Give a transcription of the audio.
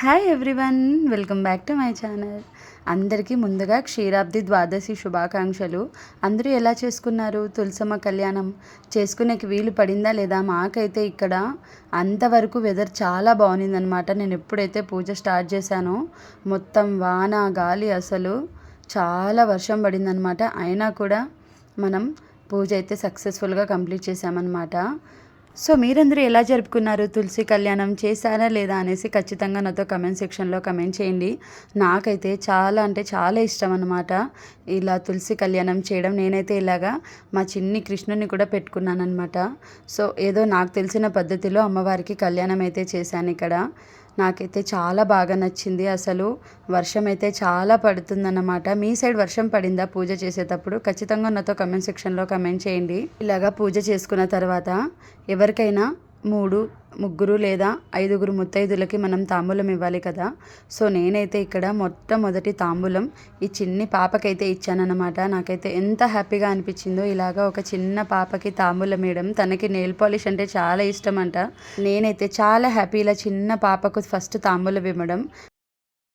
Hi everyone welcome back to my channel అందరికీ ముందుగా క్షీరాబ్ది ద్వాదశి శుభాకాంక్షలు. అందరూ ఎలా చేసుకున్నారు తులసమ్మ కళ్యాణం? చేసుకునేకి వీలు పడిందా లేదా? మాకైతే ఇక్కడ అంతవరకు వెదర్ చాలా బాగుందన్నమాట నేను ఎప్పుడైతే పూజ స్టార్ట్ చేశానో మొత్తం వాన గాలి అసలు చాలా వర్షం పడిందనమాట అయినా కూడా మనం పూజ అయితే సక్సెస్ఫుల్గా కంప్లీట్ చేసామన్నమాట సో మీరందరూ ఎలా జరుపుకున్నారు తులసి కళ్యాణం చేశారా లేదా అనేసి ఖచ్చితంగా నాతో కమెంట్ సెక్షన్లో కమెంట్ చేయండి. నాకైతే చాలా అంటే చాలా ఇష్టం అనమాట ఇలా తులసి కళ్యాణం చేయడం. నేనైతే ఇలాగా మా చిన్ని కృష్ణుని కూడా పెట్టుకున్నాను అనమాట సో ఏదో నాకు తెలిసిన పద్ధతిలో అమ్మవారికి కళ్యాణం అయితే చేశాను ఇక్కడ. నాకైతే చాలా బాగా నచ్చింది. అసలు వర్షం అయితే చాలా పడుతుందన్నమాట. మీ సైడ్ వర్షం పడిందా పూజ చేసేటప్పుడు? ఖచ్చితంగా నాతో కమెంట్ సెక్షన్లో కమెంట్ చేయండి. ఇలాగా పూజ చేసుకున్న తర్వాత ఎవరికైనా మూడు ముగ్గురు లేదా ఐదుగురు ముత్తైదులకి మనం తాంబూలం ఇవ్వాలి కదా. సో నేనైతే ఇక్కడ మొట్టమొదటి తాంబూలం ఈ చిన్ని పాపకైతే ఇచ్చానన్నమాట. నాకైతే ఎంత హ్యాపీగా అనిపించిందో ఇలాగా ఒక చిన్న పాపకి తాంబూలం వేయడం తనకి నెయిల్ పాలిష్ అంటే చాలా ఇష్టం అంట నేనైతే చాలా హ్యాపీ ఇలా చిన్న పాపకు ఫస్ట్ తాంబూలం ఇవ్వడం.